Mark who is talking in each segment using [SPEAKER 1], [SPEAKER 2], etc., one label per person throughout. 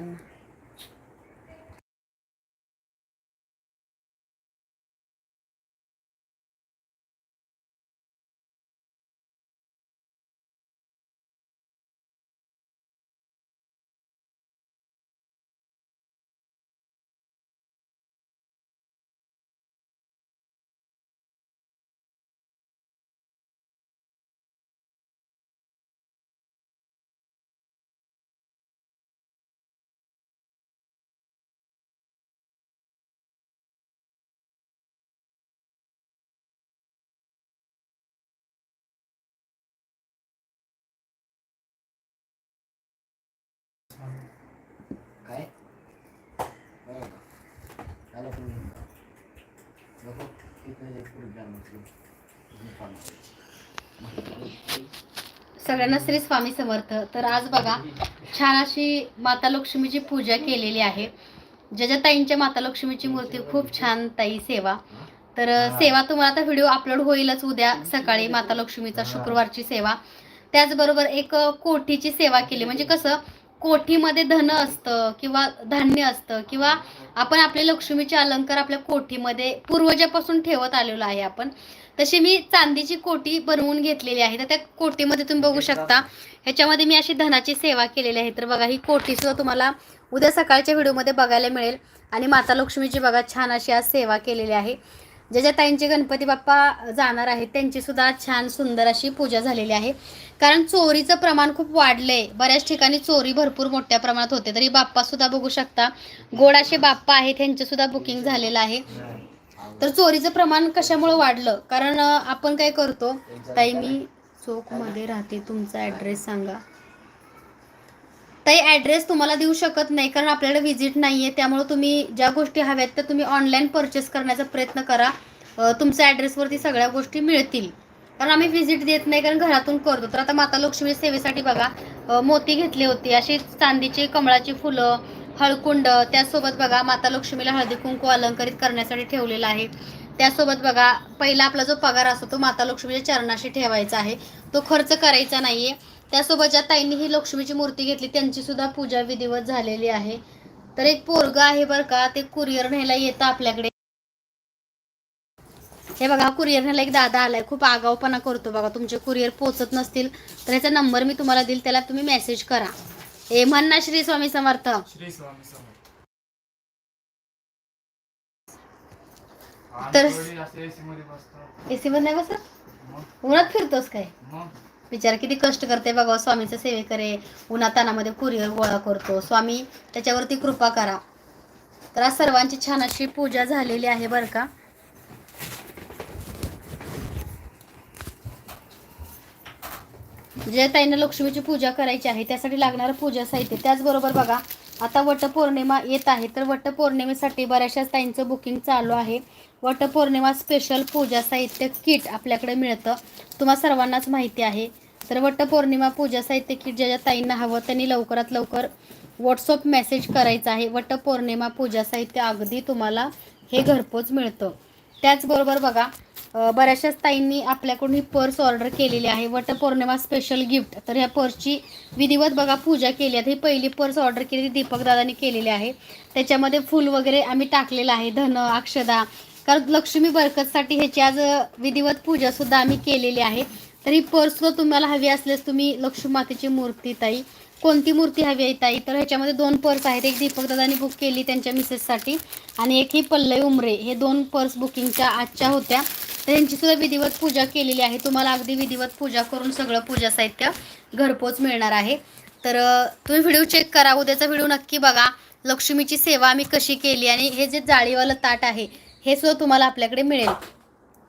[SPEAKER 1] and
[SPEAKER 2] सगळ्यांना श्री स्वामी समर्थ. तर आज बघा छान अशी माता लक्ष्मीची पूजा केलेली आहे. ज्या ज्या ताईंच्या माता लक्ष्मीची मूर्ती खूप छान ताई सेवा. तर सेवा तुम्हाला आता व्हिडिओ अपलोड होईलच उद्या सकाळी माता लक्ष्मीचा शुक्रवारची सेवा. त्याचबरोबर एक कोठीची सेवा केली. म्हणजे कसं कोठीमध्ये धन असतं किंवा धान्य असतं किंवा आपण आपले लक्ष्मीचे अलंकार आपल्या कोठीमध्ये पूर्वजापासून ठेवत आलेलो आहे आपण तशी मी चांदीची कोटी बनवून घेतलेली आहे. तर त्या कोटीमध्ये तुम्ही बघू शकता. ह्याच्यामध्ये मी अशी धनाची सेवा केलेली आहे. तर बघा ही कोटी सुद्धा तुम्हाला उद्या सकाळच्या व्हिडिओमध्ये बघायला मिळेल. आणि माता लक्ष्मीची बघा छान अशी आज सेवा केलेली आहे. ज्या ज्या ताईंचे गणपती बाप्पा जाणार आहेत त्यांची सुद्धा छान सुंदर अशी पूजा झालेली आहे. कारण चोरीचं प्रमाण खूप वाढलंय. बऱ्याच ठिकाणी चोरी भरपूर मोठ्या प्रमाणात होते. तरी बाप्पा सुद्धा बघू शकता. गोड असे बाप्पा आहेत त्यांचे सुद्धा बुकिंग झालेलं आहे. तर चोरीचं प्रमाण कशामुळे वाढलं? कारण आपण काय करतो? ताई मी चौकमध्ये राहते. तुमचा ॲड्रेस सांगा. ताई ॲड्रेस तुम्हाला देऊ शकत नाही कारण आपल्याकडे व्हिजिट नाही आहे त्यामुळे तुम्ही ज्या गोष्टी हव्यात त्या तुम्ही ऑनलाईन परचेस करण्याचा प्रयत्न करा. तुमच्या ॲड्रेसवरती सगळ्या गोष्टी मिळतील. कारण आम्ही व्हिजिट देत नाही कारण घरातून करतो. तर आता माता लक्ष्मी सेवेसाठी बघा मोती घेतले होती. अशी चांदीची कमळाची फुलं हळकुंड त्यासोबत बघा माता लक्ष्मीला हळदी कुंकू अलंकरित करण्यासाठी ठेवलेला आहे. त्यासोबत बघा पहिला आपला जो पगार असतो तो माता लक्ष्मीच्या चरणाशी ठेवायचा आहे. तो खर्च करायचा नाही आहे त्यासोबत ज्या ताईंनी ही लक्ष्मीची मूर्ती घेतली त्यांची सुद्धा पूजा विधिवत झालेली आहे. तर एक पोरग आहे बरं का ते कुरिअर न्यायला येतं आपल्याकडे. हे बघा कुरिअर न्यायला एक दादा आलाय खूप आगाऊपणा करतो बघा तुमचे कुरिअर पोचत नसतील तर ह्याचा नंबर मी तुम्हाला देईल त्याला तुम्ही मेसेज करा. ए म्हण ना श्री स्वामी समर्थ. तर- एसी मध्ये नाही बसत? उन्हात फिरतोस काय? विचार किती कष्ट करते बघा स्वामीचं सेवे करे उन्हातानामध्ये कुरिअर गोळा करतो. स्वामी त्याच्यावरती कृपा करा. तर आज सर्वांची छान अशी पूजा झालेली आहे बरं का? जे ताईंना लक्ष्मीची पूजा करायची आहे. त्यासाठी लागणारं पूजा साहित्य त्याचबरोबर बघा आता वटपौर्णिमा येत आहे. तर वटपौर्णिमेसाठी बऱ्याचशा ताईंचं बुकिंग चालू आहे. वटपौर्णिमा स्पेशल पूजा साहित्य किट आपल्याकडे मिळतं. तुम्हा सर्वांनाच माहिती आहे. तर वटपौर्णिमा पूजा साहित्य किट ज्या ज्या ताईंना हवं त्यांनी लवकरात लवकर व्हॉट्सअप मेसेज करायचा आहे. वटपौर्णिमा पूजा साहित्य अगदी तुम्हाला हे घरपोच मिळतं. त्याचबरोबर बघा बऱ्याचशाच ताईंनी आपल्याकडून ही पर्स ऑर्डर केलेली आहे. वटपौर्णिमा स्पेशल गिफ्ट तर ह्या पर्सची विधिवत बघा पूजा केली आहे. ही पहिली पर्स ऑर्डर केली ती दीपकदादानी केलेली आहे. त्याच्यामध्ये फुल वगैरे आम्ही टाकलेलं आहे. धन अक्षदा. कारण लक्ष्मी बरकतसाठी ह्याची आज विधिवत पूजासुद्धा आम्ही केलेली आहे. तर ही पर्स तुम्हाला हवी असल्यास तुम्ही लक्ष्मी मातेची मूर्ती ताई कोणती मूर्ती हवी आहे ताई? तर ह्याच्यामध्ये दोन पर्स आहेत. एक दीपकदादानी बुक केली त्यांच्या मिसेससाठी आणि एक ही पल्लय उमरे. हे दोन पर्स बुकिंगच्या आजच्या होत्या. तर यांचीसुद्धा विधिवत पूजा केलेली आहे. तुम्हाला अगदी विधिवत पूजा करून सगळं पूजा साहित्य घरपोच मिळणार आहे. तर तुम्ही व्हिडिओ चेक करा. उद्याचा व्हिडिओ नक्की बघा. लक्ष्मीची सेवा आम्ही कशी केली आणि हे जे जाळीवालं ताट आहे हे सुद्धा तुम्हाला आपल्याकडे मिळेल.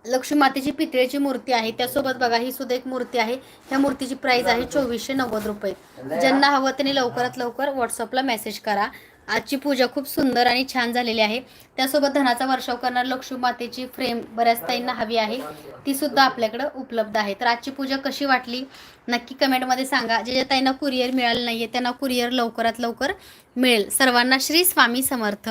[SPEAKER 2] लक्ष्मी मातेची पितळेची मूर्ती आहे. त्यासोबत बघा ही सुद्धा एक मूर्ती आहे. ह्या मूर्तीची प्राइस आहे चोवीसशे नव्वद रुपये. ज्यांना हवं त्यांनी लवकरात लवकर व्हॉट्सअपला मेसेज करा. आजची पूजा खूप सुंदर आणि छान झालेली आहे. त्यासोबत धनाचा वर्षाव करणार लक्ष्मी मातेची फ्रेम बऱ्याच ताईंना हवी आहे. ती सुद्धा आपल्याकडं उपलब्ध आहे. तर आजची पूजा कशी वाटली? नक्की कमेंटमध्ये सांगा. जे ज्या ताईंना कुरिअर मिळालं आहे त्यांना कुरिअर लवकरात लवकर मिळेल. सर्वांना श्री स्वामी समर्थ.